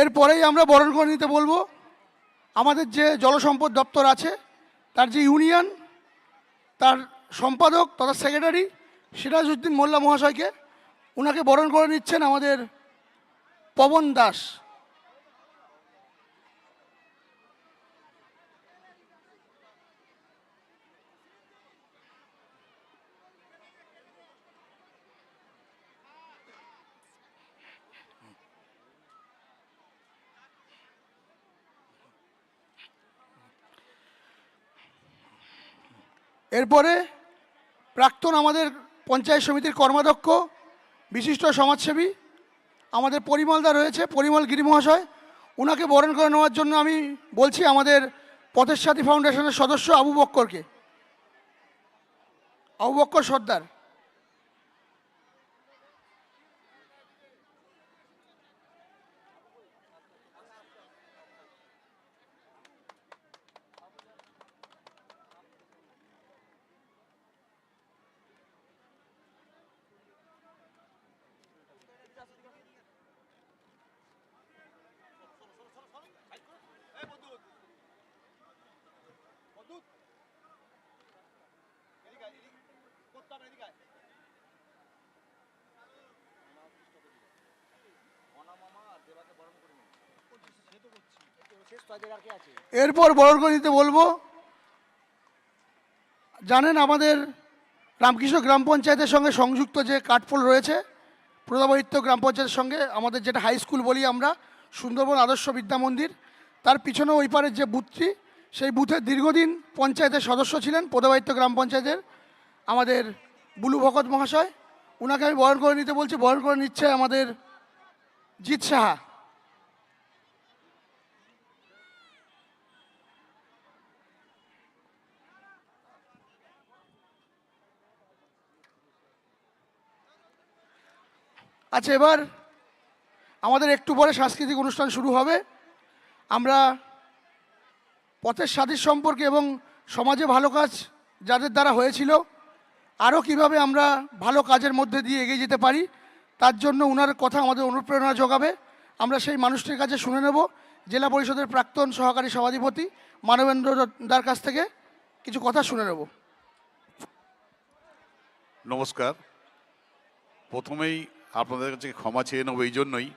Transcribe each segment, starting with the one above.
এরপরেই আমরা বরণ করে নিতে বলব। আমাদের যে জলসম্পদ দপ্তর আছে, তার যে ইউনিয়ন, তার সম্পাদক তথা সেক্রেটারি সিরাজউদ্দিন মোল্লা মহাশয়কে ওনাকে বরণ করে নিচ্ছেন আমাদের পবন দাস। এরপরে প্রাক্তন আমাদের পঞ্চায়েত সমিতির কর্মাধ্যক্ষ, বিশিষ্ট সমাজসেবী, আমাদের পরিমলদা রয়েছে, পরিমল গিরি মহাশয়। ওনাকে বরণ করে নেওয়ার জন্য আমি বলছি আমাদের পথের সাথী ফাউন্ডেশনের সদস্য আবু বক্করকে। আবু বক্কর সর্দার। এরপর বরণ করে দিতে বলব। জানেন আমাদের রামকৃষ্ণ গ্রাম পঞ্চায়েতের সঙ্গে সংযুক্ত যে কাঠপোল রয়েছে প্রদাবাহিত্য গ্রাম পঞ্চায়েতের সঙ্গে, আমাদের যেটা হাই স্কুল বলি আমরা, সুন্দরবন আদর্শ বিদ্যা মন্দির। তার পিছনে ওই পারের যে বুথটি সেই বুথের দীর্ঘদিন পঞ্চায়েতের সদস্য ছিলেন প্রদাবাহিত্য গ্রাম পঞ্চায়েতের আমাদের বুলু ভকত মহাশয়। ওনাকে আমি বরণ করে নিতে বলছি, বরণ করে নিচ্ছে আমাদের জিৎ সাহা। আচ্ছা এবার আমাদের একটু পরে সাংস্কৃতিক অনুষ্ঠান শুরু হবে। আমরা পথের স্বাধীন সম্পর্কে এবং সমাজে ভালো কাজ যাদের দ্বারা হয়েছিল, আরও কীভাবে আমরা ভালো কাজের মধ্যে দিয়ে এগিয়ে যেতে পারি, তার জন্য ওনার কথা আমাদের অনুপ্রেরণা যোগাবে। আমরা সেই মানুষটির কাছে শুনে নেব, জেলা পরিষদের প্রাক্তন সহকারী সভাধিপতি মানবেন্দ্র দার কাছ থেকে কিছু কথা শুনে নেব। নমস্কার। প্রথমেই আপনাদের কাছে ক্ষমা চেয়ে নেব এই জন্যই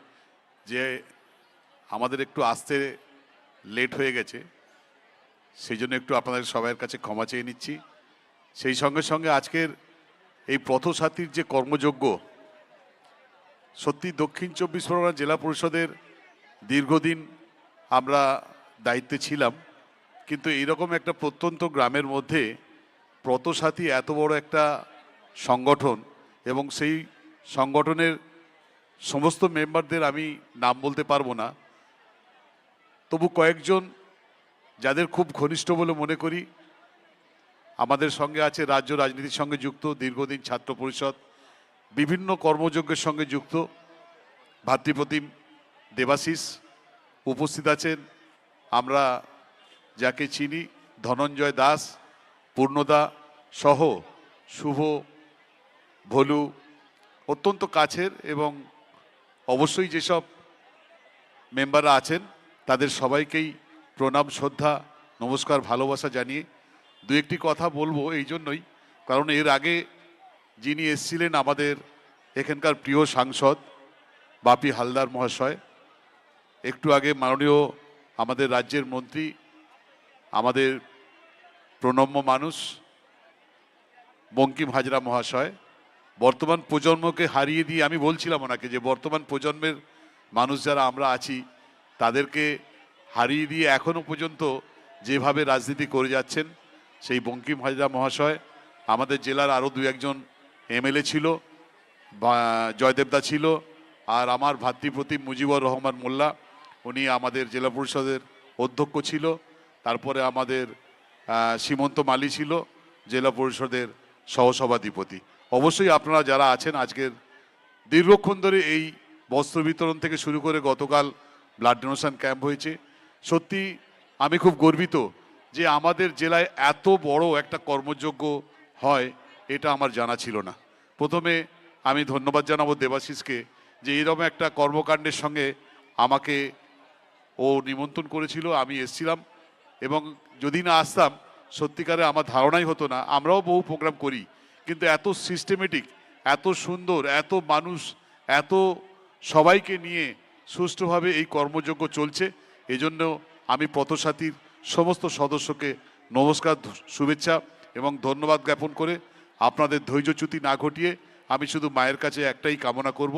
যে আমাদের একটু আসতে লেট হয়ে গেছে। সেই জন্য একটু আপনাদের সবাইয়ের কাছে ক্ষমা চেয়ে নিচ্ছি। সেই সঙ্গে সঙ্গে আজকের এই পথসাথীর যে কর্মযোগ্য সত্যি দক্ষিণ চব্বিশ পরগনা জেলা পরিষদের দীর্ঘদিন আমরা দায়িত্বে ছিলাম, কিন্তু এইরকম একটা প্রত্যন্ত গ্রামের মধ্যে প্রতসাথী এত বড় একটা সংগঠন এবং সেই সংগঠনের সমস্ত মেম্বারদের আমি নাম বলতে পারব না। তবু কয়েকজন যাদের খুব ঘনিষ্ঠ বলে মনে করি, আমাদের সঙ্গে আছে রাজ্য রাজনীতির সঙ্গে যুক্ত, দীর্ঘদিন ছাত্র পরিষদ, বিভিন্ন কর্মযজ্ঞের সঙ্গে যুক্ত ভাতৃপ্রতিম দেবাশিস উপস্থিত আছেন। আমরা যাকে চিনি, ধনঞ্জয় দাস, পূর্ণদা সহ শুভ ভলু অত্যন্ত কাছের এবং অবশ্যই যেসব মেম্বাররা আছেন, তাদের সবাইকেই প্রণাম, শ্রদ্ধা, নমস্কার, ভালোবাসা জানিয়ে দু একটি কথা বলব এই জন্যই। কারণ এর আগে যিনি এসছিলেন আমাদের এখানকার প্রিয় সাংসদ বাপি হালদার মহাশয়, একটু আগে মাননীয় আমাদের রাজ্যের মন্ত্রী, আমাদের প্রণম্য মানুষ, বঙ্কিম হাজরা মহাশয়, বর্তমান প্রজন্মকে হারিয়ে দিয়ে আমি বলছিলাম ওনাকে যে বর্তমান প্রজন্মের মানুষ যারা আমরা আছি, তাদেরকে হারিয়ে দিয়ে এখনও পর্যন্ত যেভাবে রাজনীতি করে যাচ্ছেন, সেই বঙ্কিম হাজরা মহাশয়, আমাদের জেলার আরও দু একজন এমএলএ ছিল জয়দেবদা ছিল, আর আমার ভাতৃপ্রতিম মুজিবুর রহমান মোল্লা, উনি আমাদের জেলা পরিষদের অধ্যক্ষ ছিল, তারপরে আমাদের সীমন্ত মালি ছিল, জেলা পরিষদের সহসভাধিপতি। অবশ্যই আপনারা যারা আছেন আজকের, দীর্ঘক্ষণ ধরে এই বস্ত্র বিতরণ থেকে শুরু করে গতকাল ব্লাড ডোনেশন ক্যাম্প হয়েছে সত্যি, আমি খুব গর্বিত যে আমাদের জেলায় এত বড় একটা কর্মযোগ্য হয়, এটা আমার জানা ছিল না। প্রথমে আমি ধন্যবাদ জানাব দেবাশিসকে যে এইরকম একটা কর্মকাণ্ডের সঙ্গে আমাকে ও নিমন্ত্রণ করেছিল, আমি এসছিলাম এবং যদি না আসতাম, সত্যিকারে আমার ধারণাই হতো না, আমরাও বহু প্রোগ্রাম করি, কিন্তু এত সিস্টেমেটিক এত সুন্দর, এত মানুষ, এত সবাইকে নিয়ে সুষ্ঠুভাবে এই কর্মযজ্ঞ চলছে এজন্য আমি পথসাথীর সমস্ত সদস্যকে নমস্কার শুভেচ্ছা এবং ধন্যবাদ জ্ঞাপন করে আপনাদের ধৈর্যচ্যুতি না ঘটিয়ে আমি শুধু মায়ের কাছে একটাই কামনা করব।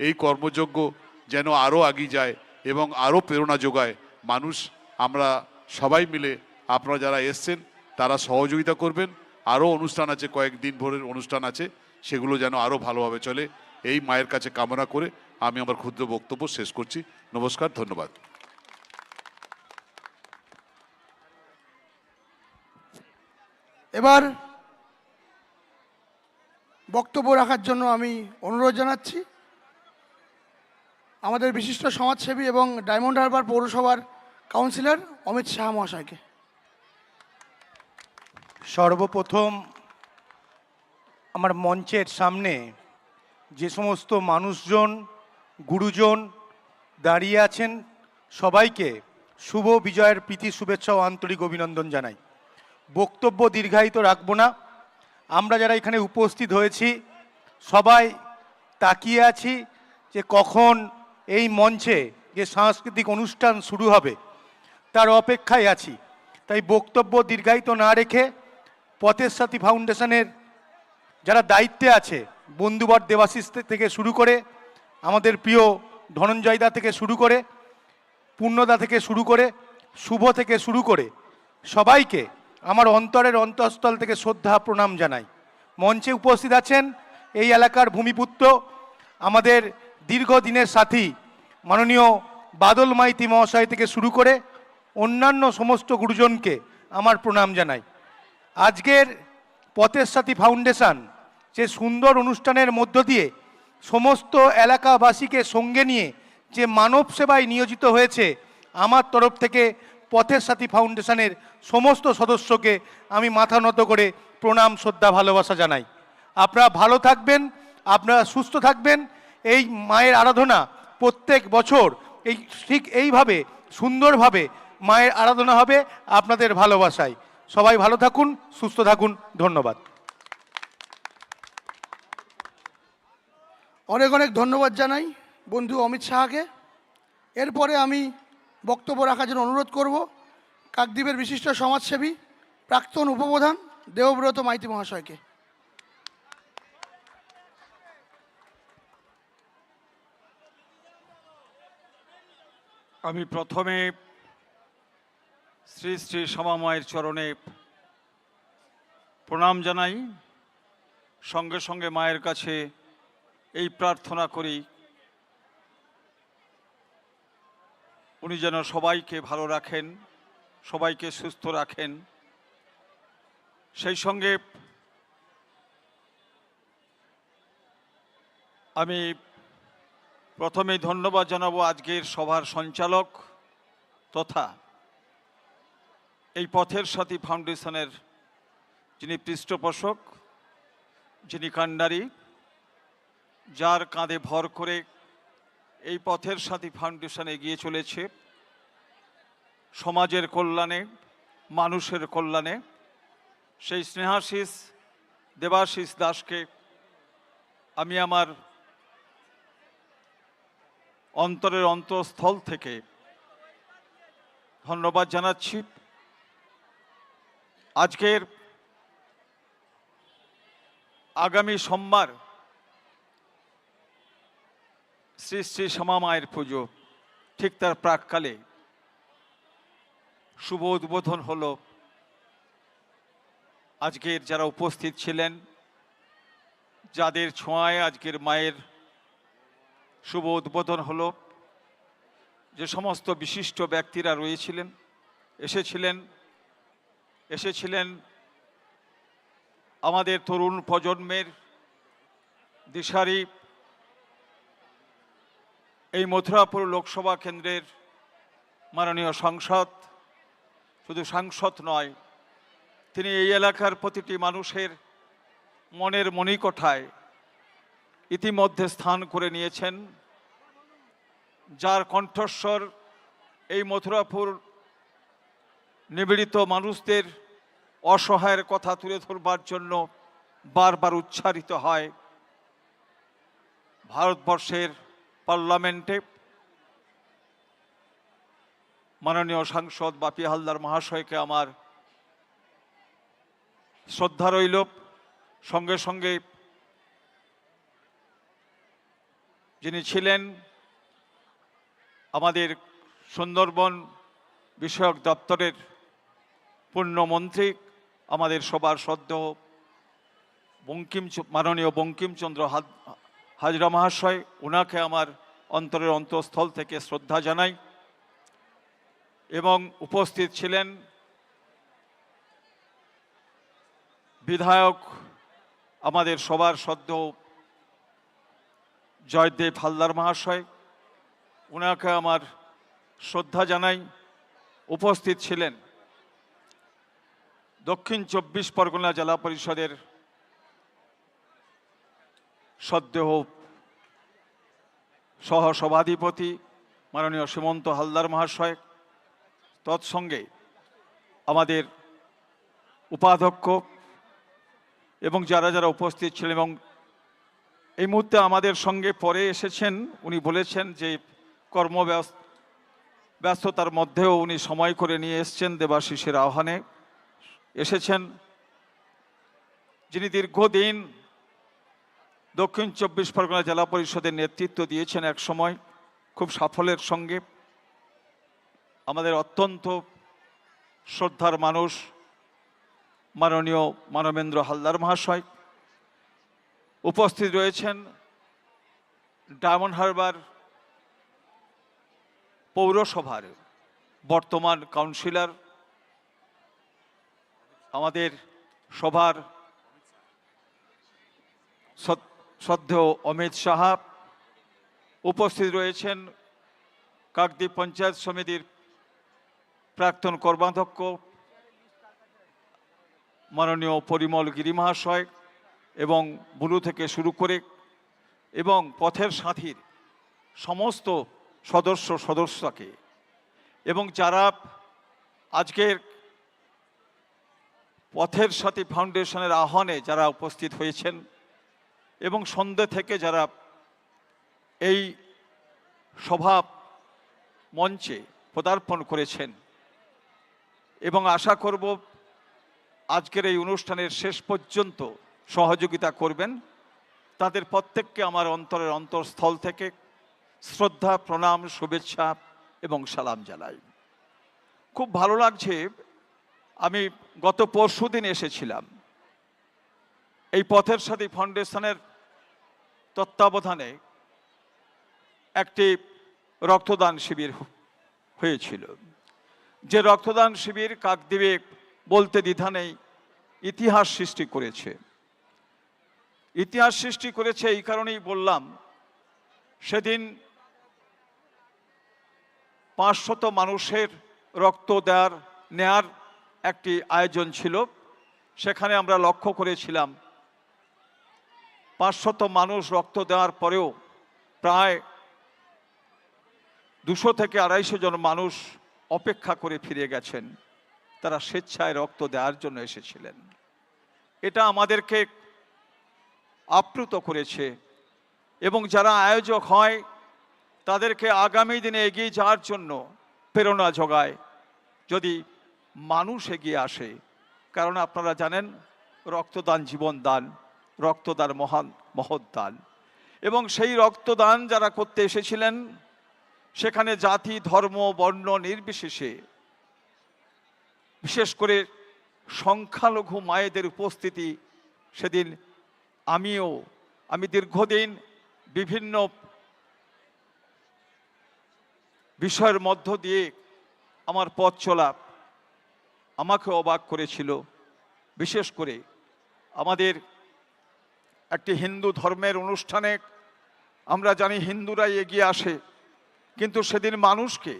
এই কর্মযজ্ঞ যেন আরও এগিয়ে যায় এবং আরও প্রেরণা যোগায়। মানুষ, আমরা সবাই মিলে আপনারা যারা এসছেন, তারা সহযোগিতা করবেন। আরও অনুষ্ঠান আছে কয়েকদিন ভোরের অনুষ্ঠান আছে, সেগুলো যেন আরও ভালোভাবে চলে। এই মায়ের কাছে কামনা করে আমি আমার ক্ষুদ্র বক্তব্য শেষ করছি। নমস্কার, ধন্যবাদ। এবার বক্তব্য রাখার জন্য আমি অনুরোধ জানাচ্ছি। আমাদের বিশিষ্ট সমাজসেবী এবং ডায়মন্ড হারবার পৌরসভার কাউন্সিলর অমিত শাহ মহাশয়কে। সর্বপ্রথম আমার মঞ্চের সামনে যে সমস্ত মানুষজন, গুরুজন দাঁড়িয়ে আছেন, সবাইকে শুভ বিজয়ের প্রীতি, শুভেচ্ছা ও আন্তরিক অভিনন্দন জানাই। বক্তব্য দীর্ঘায়িত রাখব না। আমরা যারা এখানে উপস্থিত হয়েছি, সবাই তাকিয়ে আছি যে কখন এই মঞ্চে যে সাংস্কৃতিক অনুষ্ঠান শুরু হবে, তার অপেক্ষায় আছি। তাই বক্তব্য দীর্ঘায়িত না রেখে পথের সাথী ফাউন্ডেশনের যারা দায়িত্বে আছে, বন্ধুবর দেবাশিস থেকে শুরু করে, আমাদের প্রিয় ধনঞ্জয়দা থেকে শুরু করে, পূর্ণদা থেকে শুরু করে, শুভ থেকে শুরু করে, সবাইকে আমার অন্তরের অন্তঃস্থল থেকে শ্রদ্ধা, প্রণাম জানাই। মঞ্চে উপস্থিত আছেন এই এলাকার ভূমিপুত্র, আমাদের দীর্ঘদিনের সাথী, মাননীয় বাদল মাইতি মহাশয় থেকে শুরু করে অন্যান্য সমস্ত গুরুজনকে আমার প্রণাম জানাই। আজকের পথের সাথী ফাউন্ডেশন, যে সুন্দর অনুষ্ঠানের মধ্য দিয়ে সমস্ত এলাকাবাসীকে সঙ্গে নিয়ে যে মানব সেবায় নিয়োজিত হয়েছে, আমার তরফ থেকে পথের সাথী ফাউন্ডেশনের সমস্ত সদস্যকে আমি মাথা নত করে প্রণাম, শ্রদ্ধা, ভালোবাসা জানাই। আপনারা ভালো থাকবেন, আপনারা সুস্থ থাকবেন। এই মায়ের আরাধনা প্রত্যেক বছর এই ঠিক এইভাবে, সুন্দরভাবে মায়ের আরাধনা হবে আপনাদের ভালোবাসায়। সবাই ভালো থাকুন, সুস্থ থাকুন, ধন্যবাদ। অনেক অনেক ধন্যবাদ জানাই বন্ধু অমিত শাহকে। এরপরে আমি বক্তব্য রাখার জন্য অনুরোধ করব। কাকদ্বীপের বিশিষ্ট সমাজসেবী, প্রাক্তন উপপ্রধান দেবব্রত মাইতি মহাশয়কে। আমি প্রথমে শ্রী শ্রী সমাময়ের চরণে প্রণাম জানাই। সঙ্গে সঙ্গে মায়ের কাছে এই প্রার্থনা করি। উনি যেন সবাইকে ভালো রাখেন, সবাইকে সুস্থ রাখেন। সেই সঙ্গে আমি প্রথমেই ধন্যবাদ জানাব আজকের সভার সঞ্চালক তথা এই পথের সাথী ফাউন্ডেশনের যিনি পৃষ্ঠপোষক, যিনি কান্ডারি যার কাঁধে ভর করে এই পথের সাথী ফাউন্ডেশন এগিয়ে চলেছে। সমাজের কল্যাণে, মানুষের কল্যাণে। সেই স্নেহাশিস দেবাশিস দাসকে আমি আমার অন্তরের অন্তঃস্থল থেকে ধন্যবাদ জানাচ্ছি। আজকের আগামী সোমবার শ্রী শ্রী শ্যামা মায়ের পুজো, ঠিক তার প্রাককালে। শুভ উদ্বোধন হলো। আজকের যারা উপস্থিত ছিলেন, যাদের ছোঁয়ায় আজকের মায়ের শুভ উদ্বোধন হলো, যে সমস্ত বিশিষ্ট ব্যক্তিরা রয়েছিলেন, এসেছিলেন এসেছিলেন আমাদের তরুণ প্রজন্মের দিশারি এই মথুরাপুর লোকসভা কেন্দ্রের মাননীয় সাংসদ, শুধু সাংসদ নয়, তিনি এই এলাকার প্রতিটি মানুষের মনের মণিকোঠায় ইতিমধ্যে স্থান করে নিয়েছেন, যার কণ্ঠস্বর এই মথুরাপুর নিবেদিত মানুষদের অসহায়ের কথা তুলে ধরবার জন্য বারবার উচ্চারিত হয়। ভারতবর্ষের পার্লামেন্টে মাননীয় সাংসদ বাপি হালদার মহাশয়কে আমার শ্রদ্ধা রইল। সঙ্গে সঙ্গে যিনি ছিলেন আমাদের সুন্দরবন বিষয়ক দপ্তরের পূর্ণমন্ত্রী, আমাদের সবার সদ্য বঙ্কিম মাননীয় বঙ্কিমচন্দ্র হাজরা মহাশয় ওনাকে আমার অন্তরের অন্তঃস্থল থেকে শ্রদ্ধা জানাই এবং উপস্থিত ছিলেন বিধায়ক আমাদের সবার সদ্য জয়দেব হালদার মহাশয় ওনাকে আমার শ্রদ্ধা জানাই। উপস্থিত ছিলেন দক্ষিণ চব্বিশ পরগনা জেলা পরিষদের সদ্যহ সহসভাধিপতি মাননীয় সীমন্ত হালদার মহাশয়, তৎসঙ্গে আমাদের উপাধ্যক্ষ এবং যারা যারা উপস্থিত ছিলেন এবং এই মুহূর্তে আমাদের সঙ্গে পরে এসেছেন, উনি বলেছেন যে কর্মব্যস্ত, ব্যস্ততার মধ্যেও উনি সময় করে নিয়ে এসছেন দেবাশিসের আহ্বানে। এসেছেন যিনি দীর্ঘদিন দক্ষিণ চব্বিশ পরগনা জেলা পরিষদের নেতৃত্ব দিয়েছেন এক সময় খুব সাফল্যের সঙ্গে। আমাদের অত্যন্ত শ্রদ্ধার মানুষ, মাননীয় মানবেন্দ্র হালদার মহাশয়। উপস্থিত রয়েছেন ডায়মন্ড হারবার পৌরসভার বর্তমান কাউন্সিলর। আমাদের সভার শ্রদ্ধেয় অমিত সাহা উপস্থিত রয়েছেন কাকদ্বীপ পঞ্চায়েত সমিতির প্রাক্তন কর্মাধ্যক্ষ মাননীয় পরিমল গিরি মহাশয় এবং বুলু থেকে শুরু করে এবং পথের সাথীর সমস্ত সদস্য সদস্যকে এবং যারা আজকের পথের সাথী ফাউন্ডেশনের আহ্বানে যারা উপস্থিত হয়েছেন এবং সন্ধ্যে থেকে যারা এই সভা মঞ্চে পদার্পণ করেছেন এবং আশা করব আজকের এই অনুষ্ঠানের শেষ পর্যন্ত সহযোগিতা করবেন, তাদের প্রত্যেককে আমার অন্তরের অন্তরস্থল থেকে শ্রদ্ধা, প্রণাম, শুভেচ্ছা এবং সালাম জানাই। খুব ভালো লাগছে, আমি গত পরশু দিন এসেছিলাম। এই পথের সাথী ফাউন্ডেশনের তত্ত্বাবধানে একটি রক্তদান শিবির হয়েছিল। যে রক্তদান শিবির কাকদ্বীপে বলতে দ্বিধা নেই, ইতিহাস সৃষ্টি করেছে। ইতিহাস সৃষ্টি করেছে এই কারণেই বললাম, সেদিন পাঁচশত মানুষের রক্ত দেওয়ার নেয়ার একটি আয়োজন ছিল। সেখানে আমরা লক্ষ্য করেছিলাম পাঁচশত মানুষ রক্ত দেওয়ার পরেও প্রায় দুশো থেকে আড়াইশো জন মানুষ অপেক্ষা করে ফিরে গেছেন। তারা স্বেচ্ছায় রক্ত দেওয়ার জন্য এসেছিলেন। এটা আমাদেরকে আপ্লুত করেছে এবং যারা আয়োজক হয়, তাদেরকে আগামী দিনে এগিয়ে যাওয়ার জন্য প্রেরণা যোগায়। যদি মানুষ এগিয়ে আসে, কারণ আপনারা জানেন, রক্তদান জীবন দান রক্তদান মহান মহৎ দান এবং সেই রক্তদান যারা করতে এসেছিলেন, সেখানে জাতি, ধর্ম, বর্ণ নির্বিশেষে, বিশেষ করে সংখ্যালঘু মায়েদের উপস্থিতি সেদিন আমিও, আমি দীর্ঘদিন বিভিন্ন বিষয়ের মধ্য দিয়ে আমার পথ চলা আমাকে অবাক করেছিল। বিশেষ করে আমাদের একটি হিন্দু ধর্মের অনুষ্ঠানে আমরা জানি হিন্দুরাই এগিয়ে আসে, কিন্তু সেদিন মানুষকে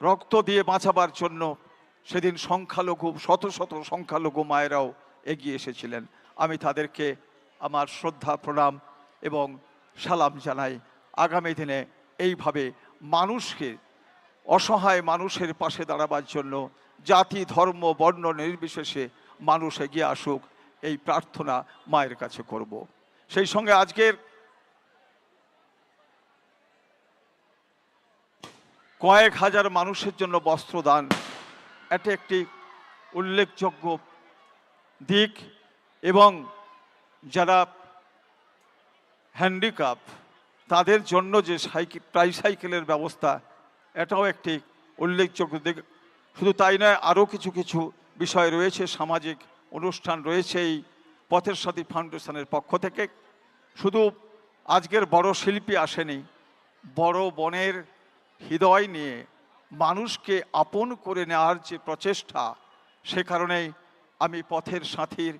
রক্ত দিয়ে বাঁচাবার জন্য সেদিন সংখ্যালঘু, শত শত সংখ্যালঘু মায়েরাও এগিয়ে এসেছিলেন। আমি তাদেরকে আমার শ্রদ্ধা, প্রণাম এবং সালাম জানাই। আগামী দিনে এইভাবে মানুষকে, অসহায় মানুষের পাশে দাঁড়াবার জন্য জাতি, ধর্ম, বর্ণ নির্বিশেষে মানুষ এগিয়ে আসুক, এই প্রার্থনা মায়ের কাছে করব। সেই সঙ্গে আজকের কয়েক হাজার মানুষের জন্য বস্ত্রদান, এটা একটি উল্লেখযোগ্য দিক এবং যারা হ্যান্ডিক্যাপ তাদের জন্য যে সাইকেল ট্রাইসাইকেলের ব্যবস্থা, এটাও একটি উল্লেখযোগ্য দিক। শুধু তাই নয়, আরও কিছু কিছু বিষয় রয়েছে, সামাজিক অনুষ্ঠান রয়েছে এই পথের সাথী ফাউন্ডেশনের পক্ষ থেকে। শুধু আজকের বড় শিল্পী আসেনি, বড় বনের হৃদয় নিয়ে মানুষকে আপন করে নেওয়ার যে প্রচেষ্টা, সে কারণেই আমি পথের সাথীর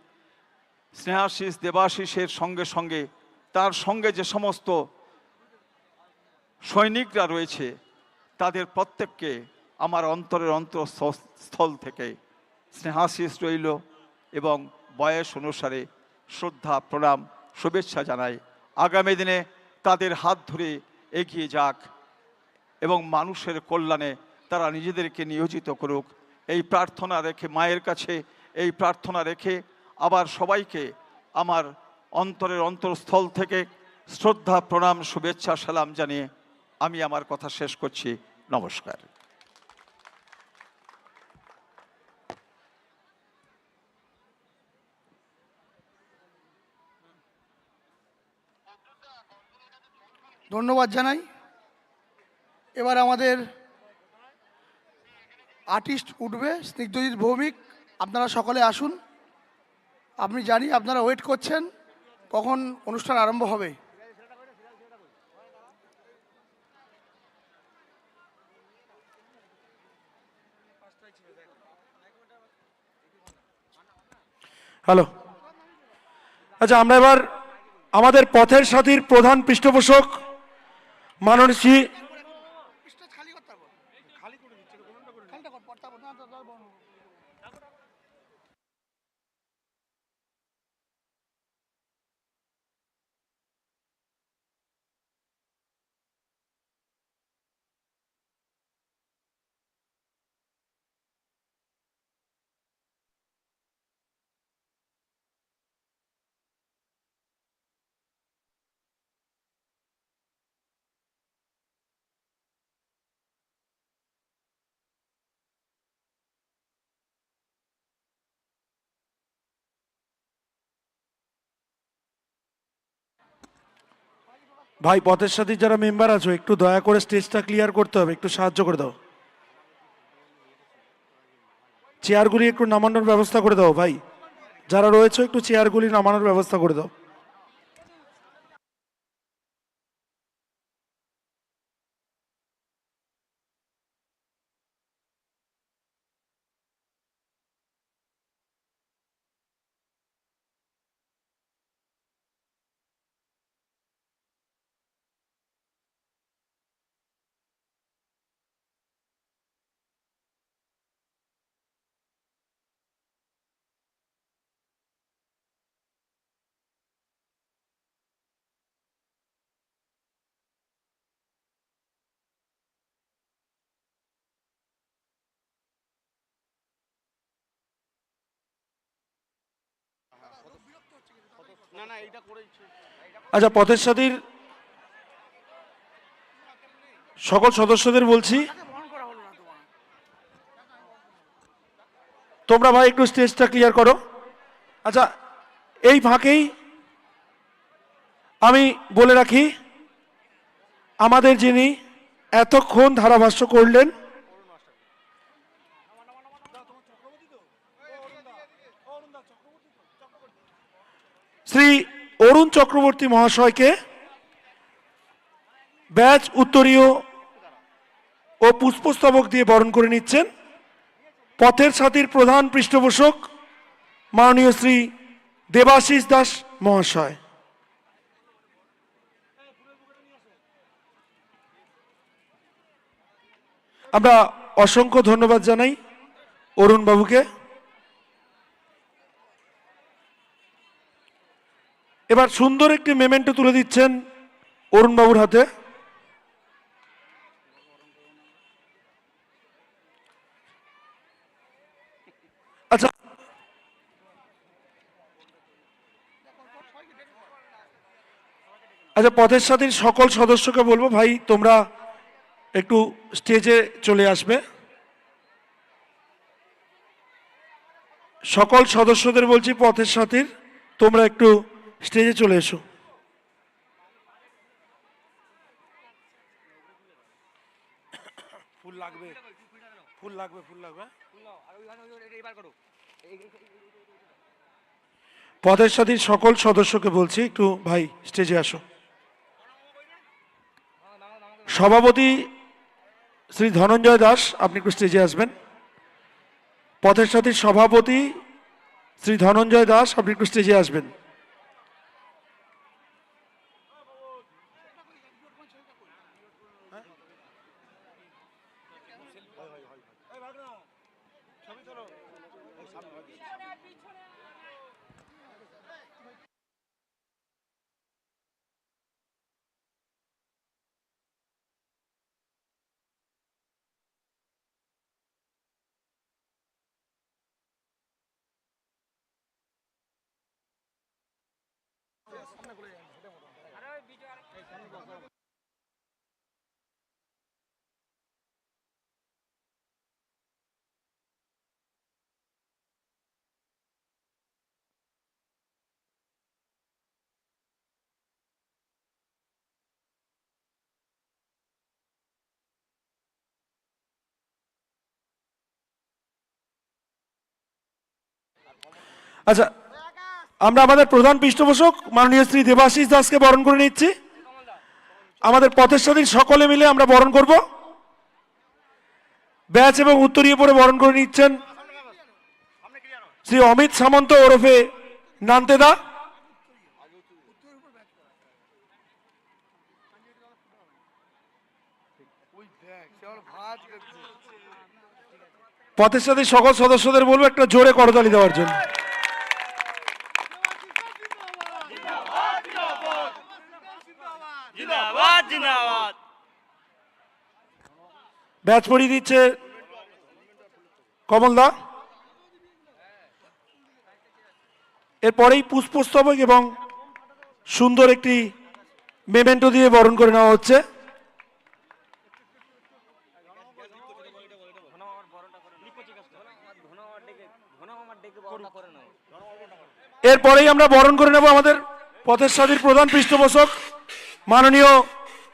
স্নেহাশিস, দেবাশিসের সঙ্গে সঙ্গে, তার সঙ্গে যে সমস্ত সৈনিকরা রয়েছে, তাদের প্রত্যেককে আমার অন্তরের অন্তঃস্থল থেকে স্নেহাশিস রইল এবং বয়স অনুসারে শ্রদ্ধা, প্রণাম, শুভেচ্ছা জানাই। আগামী দিনে তাদের হাত ধরে এগিয়ে যাক এবং মানুষের কল্যাণে তারা নিজেদেরকে নিয়োজিত করুক। এই প্রার্থনা রেখে, মায়ের কাছে এই প্রার্থনা রেখে আবার সবাইকে আমার অন্তরের অন্তরস্থল থেকে শ্রদ্ধা, প্রণাম, শুভেচ্ছা, সালাম জানিয়ে আমি আমার কথা শেষ করছি। নমস্কার। ধন্যবাদ জানাই। এবার আমাদের আর্টিস্ট উঠবে, স্নিগ্ধজিৎ ভৌমিক। আপনারা সকলে আসুন। আপনি জানি আপনারা ওয়েট করছেন, কখন অনুষ্ঠান আরম্ভ হবে। হ্যালো আচ্ছা আমরা এবার আমাদের পথের সাথীর প্রধান পৃষ্ঠপোষক মাননীয় ভাই, পথের সাথে যারা মেম্বার আছো, একটু দয়া করে স্টেজটা ক্লিয়ার করতে হবে, একটু সাহায্য করে দাও। চেয়ারগুলি একটু নামানোর ব্যবস্থা করে দাও, ভাই। যারা রয়েছে, একটু চেয়ারগুলি নামানোর ব্যবস্থা করে দাও। আচ্ছা পথের সাথীর সকল সদস্যদের বলছি। তোমরা ভাই একটু স্টেজটা ক্লিয়ার করো। আচ্ছা এই ফাঁকেই আমি বলে রাখি আমাদের যিনি এতক্ষণ ধারাভাষ্য করলেন শ্রী অরুণ চক্রবর্তী মহাশয়কে ব্যাচ উত্তরীয় ও পুষ্পস্তবক দিয়ে বরণ করে নিচ্ছেন পথের সাথীর প্রধান পৃষ্ঠপোষক মাননীয় শ্রী দেবাশিস দাস মহাশয়। আমরা অসংখ্য ধন্যবাদ জানাই অরুণ এবার সুন্দর একটি মেমেন্টে তুলে দিচ্ছেন অরুণবাবুর হাতে। আচ্ছা। আচ্ছা পথের সাথে সকল সদস্যকে বলব, ভাই, তোমরা একটু স্টেজে চলে আসবে। সকল সদস্যদের বলছি পথের সাথীর তোমরা একটু স্টেজে চলে এসো। ফুল লাগবে। ফুল লাগবে ফুল লাগবে পথের সাথীর সকল সদস্যকে বলছি একটু ভাই স্টেজে আসো। সভাপতি শ্রী ধনঞ্জয় দাস আপনি একটু স্টেজে আসবেন। পথের সাথীর সভাপতি শ্রী ধনঞ্জয় দাস আপনি একটু স্টেজে আসবেন। আচ্ছা আমরা আমাদের প্রধান পৃষ্ঠপোষক মাননীয় শ্রী দেবাশিস দাসকে বরণ করে নিচ্ছি। আমাদের পথের সাথী সকলে মিলে আমরা বরণ করব। ব্যাচ এবং উত্তরীয় পরে বরণ করে নিচ্ছেন শ্রী অমিত সামন্ত ওরফে নান্তেদা। পথের সাথে সকল সদস্যদের বলব, একটা জোরে করতালি দেওয়ার জন্য। ব্যাচ পড়িয়ে দিচ্ছে কমলদা এরপরেই পুষ্পস্তবক এবং সুন্দর একটি মেমেন্টো দিয়ে বরণ করে নেওয়া হচ্ছে। এরপরেই আমরা বরণ করে নেব আমাদের পথের সাদীর প্রধান পৃষ্ঠপোষক, মাননীয়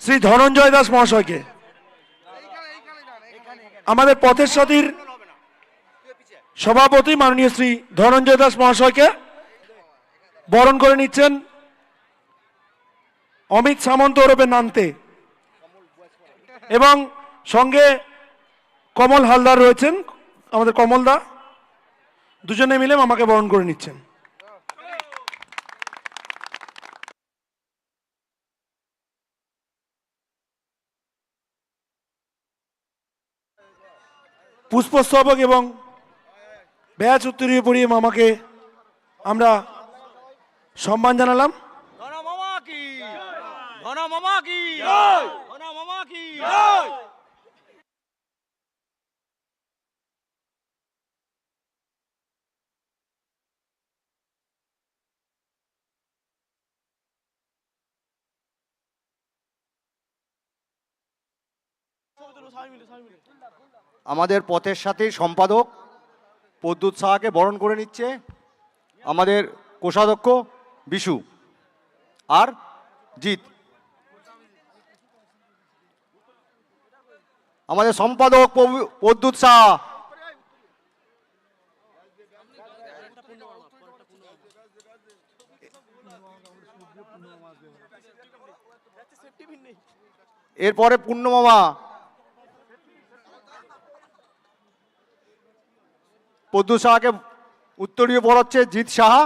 শ্রী ধনঞ্জয় দাস মহাশয়কে। আমাদের পথের সাথীর সভাপতি মাননীয় শ্রী ধনঞ্জয় দাস মহাশয়কে বরণ করে নিচ্ছেন অমিত সামন্ত ওরফে নান্তে এবং সঙ্গে কমল হালদার রয়েছেন, আমাদের কমলদা দুজনে মিলে আমাকে বরণ করে নিচ্ছেন। পুষ্পস্তবক এবং ব্যাচ উত্তরীয় পরিয়ে মামাকে আমরা সম্মান জানালাম। ধনা মামা কি? ধনা মামা কি? ধনা মামা কি? আমাদের পথের সাথে সম্পাদক প্রদ্যুৎ সাহাকে বরণ করে নিচ্ছে আমাদের কোষাধ্যক্ষ বিশু আর জিৎ। আমাদের সম্পাদক প্রদ্যুৎ সাহা। এরপরে পূর্ণমামা পদ্মু সাহাকে উত্তরীয় পড়াচ্ছে জিৎ সাহা